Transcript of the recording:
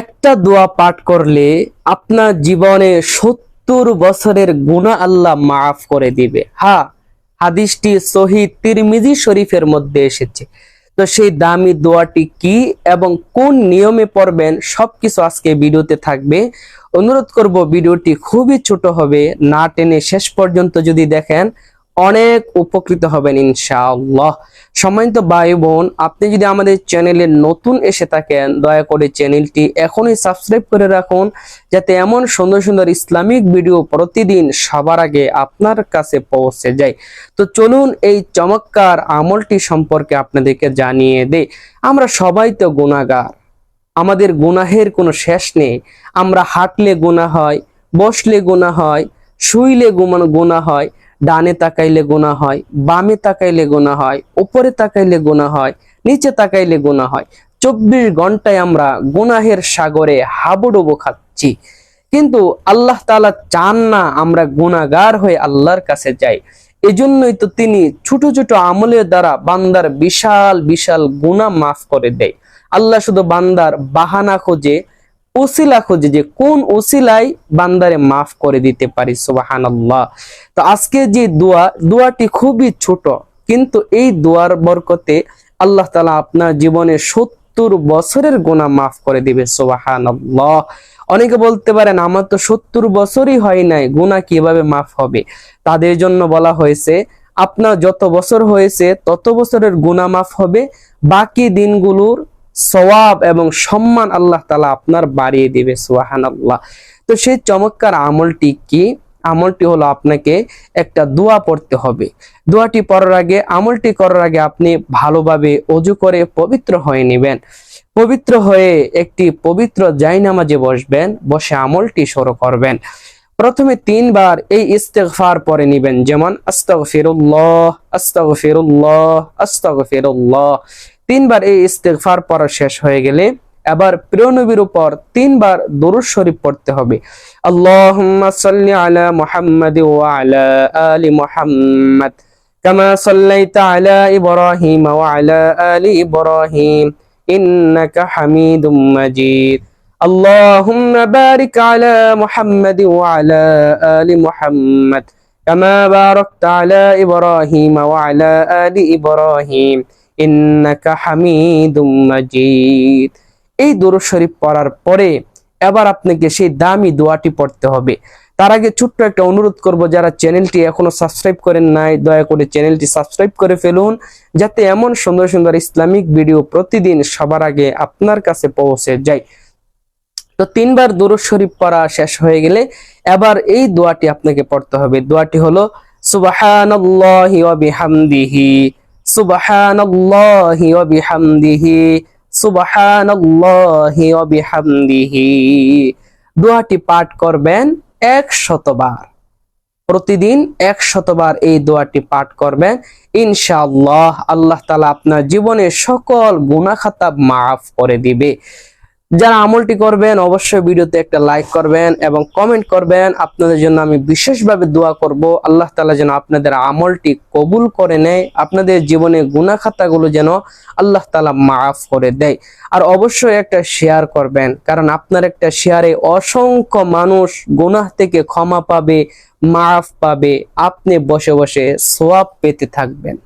একটা দোয়া পাঠ করলে আপনার জীবনে সত্তর বছরের গুণা আল্লাহ মাফ করে দিবে। হা হাদিসটি শহীদ তিরমিজি শরীফের মধ্যে এসেছে। তো সেই দামি দোয়াটি কি এবং কোন নিয়মে পড়বেন সবকিছু আজকে ভিডিওতে থাকবে। অনুরোধ করব ভিডিওটি খুবই ছোট হবে, না টেনে শেষ পর্যন্ত যদি দেখেন অনেক উপকৃত হবেন, ইনশাআল্লাহ। সম্মানিত ভাই বোন আপনি যদি আমাদের চ্যানেলে নতুন এসে থাকেন, দয়া করে চ্যানেলটি এখনই সাবস্ক্রাইব করে রাখুন, যাতে এমন সুন্দর সুন্দর ইসলামিক ভিডিও প্রতিদিন সবার আগে আপনার কাছে পৌঁছে যায়। তো চলুন এই চমৎকার আমলটি সম্পর্কে আপনাদেরকে জানিয়ে দে আমরা সবাই তো গুণাগার আমাদের গুনাহের কোনো শেষ নেই। আমরা হাঁটলে গুনাহ হয়, বসলে গুনাহ হয়, শুইলে গুমান, গুনাহ হয়। ডানে তাকাইলে গোনা হয়, বামে তাকাইলে গোনা হয়, উপরে তাকাইলে গোনা হয়, নিচে তাকাইলে গোনা হয়। চব্বিশ ঘন্টায় আমরা গুনাহের সাগরে হাবুডুবু খাচ্ছি। কিন্তু আল্লাহ তালা চান না আমরা গুনাহগার হয়ে আল্লাহর কাছে যাই। এজন্যই তো তিনি ছোট ছোট আমলের দ্বারা বান্দার বিশাল বিশাল গুনাহ মাফ করে দেয়। আল্লাহ শুধু বান্দার বাহানা খোঁজে, ওসিলা খোঁজে যে কোন ওসিলাই বান্দারে মাফ করে দিতে পারি, সুবাহানাল্লাহ। তো আজকে যে দোয়া, দোয়াটি খুবই ছোট, কিন্তু এই দোয়ার বরকতে আল্লাহ তালা আপনার জীবনে সত্তর বছরের গোনা মাফ করে দিবে, সুবাহানাল্লাহ। অনেকে বলতে পারেন, আমার তো সত্তর বছরই হয় নাই গুণা কীভাবে মাফ হবে? তাদের জন্য বলা হয়েছে, আপনার যত বছর হয়েছে, তত বছরের গুণা মাফ হবে, বাকি দিনগুলোর সওয়াব এবং সম্মান আল্লাহ তালা আপনার বাড়িয়ে দিবে সুহান আল্লাহ তো সেই চমৎকার আমলটি কি? আমলটি হলো আপনাকে একটা দোয়া পড়তে হবে। দোয়াটি পড়ার আগে, আমলটি করার আগে আপনি ভালোভাবে অজু করে পবিত্র হয়ে নেবেন। পবিত্র হয়ে একটি পবিত্র জায়নামাজে বসবেন, বসে আমলটি শুরু করবেন। প্রথমে তিনবার এই ইস্তেগফার পরে নিবেন, যেমন আস্তাগফিরুল্লাহ আস্তাগফিরুল্লাহ আস্তাগফিরুল্লাহ। তিনবার এই ইস্তেগফার পড়া শেষ হয়ে গেলে এবার প্রিয় নবীর উপর তিনবার দরুদ শরীফ পড়তে হবে আল্লাহুম্মা সাল্লি আলা মুহাম্মাদ ওয়া আলা আলি মুহাম্মাদ কামা সাল্লাইতা আলা ইব্রাহিম ওয়া আলা আলি ইব্রাহিম ইন্নাকা হামিদুম মাজিদ اللهم بارك على محمد وعلى آل محمد كما باركت على إبراهيم وعلى آل إبراهيم ইন্নাকা হামিদুম মাজিদ এই দরুদ শরীফ পড়ার পরে এবার আপনাকে সেই দামি দোয়াটি পড়তে হবে। তার আগে ছোট্ট একটা অনুরোধ করব, যারা চ্যানেলটি এখনও সাবস্ক্রাইব করেন নাই, দয়া করে চ্যানেলটি সাবস্ক্রাইব করে ফেলুন, যাতে এমন সুন্দর সুন্দর ইসলামিক ভিডিও প্রতিদিন সবার আগে আপনার কাছে পৌঁছে যায়। তো তিনবার দরুদ শরীফ পড়া শেষ হয়ে গেলে এবার এই দোয়াটি আপনাকে পড়তে হবে। দোয়াটি হলো, সুবহানাল্লাহি ওয়া বিহামদিহি, সুবহানাল্লাহি ওয়া বিহামদিহি সুবহানাল্লাহি দোয়াটি পাঠ করবেন এক শতবার প্রতিদিন এক শতবার এই দোয়াটি পাঠ করবেন। ইনশাআল্লাহ আল্লাহ তালা আপনার জীবনের সকল গুনাখাতা মাফ করে দিবে। যারা আমলটি করবেন, অবশ্যই ভিডিওতে একটা লাইক করবেন এবং কমেন্ট করবেন। আপনাদের জন্য আমি বিশেষভাবে দোয়া করব। আল্লাহ তালা যেন আপনাদের আমলটি কবুল করে নেয়, আপনাদের জীবনে গুনাখাতাগুলো যেন আল্লাহ তালা মাফ করে দেয়। আর অবশ্যই একটা শেয়ার করবেন, কারণ আপনার একটা শেয়ারে অসংখ্য মানুষ গুনাহ থেকে ক্ষমা পাবে, মাফ পাবে। আপনি বসে বসে সোয়াব পেতে থাকবেন।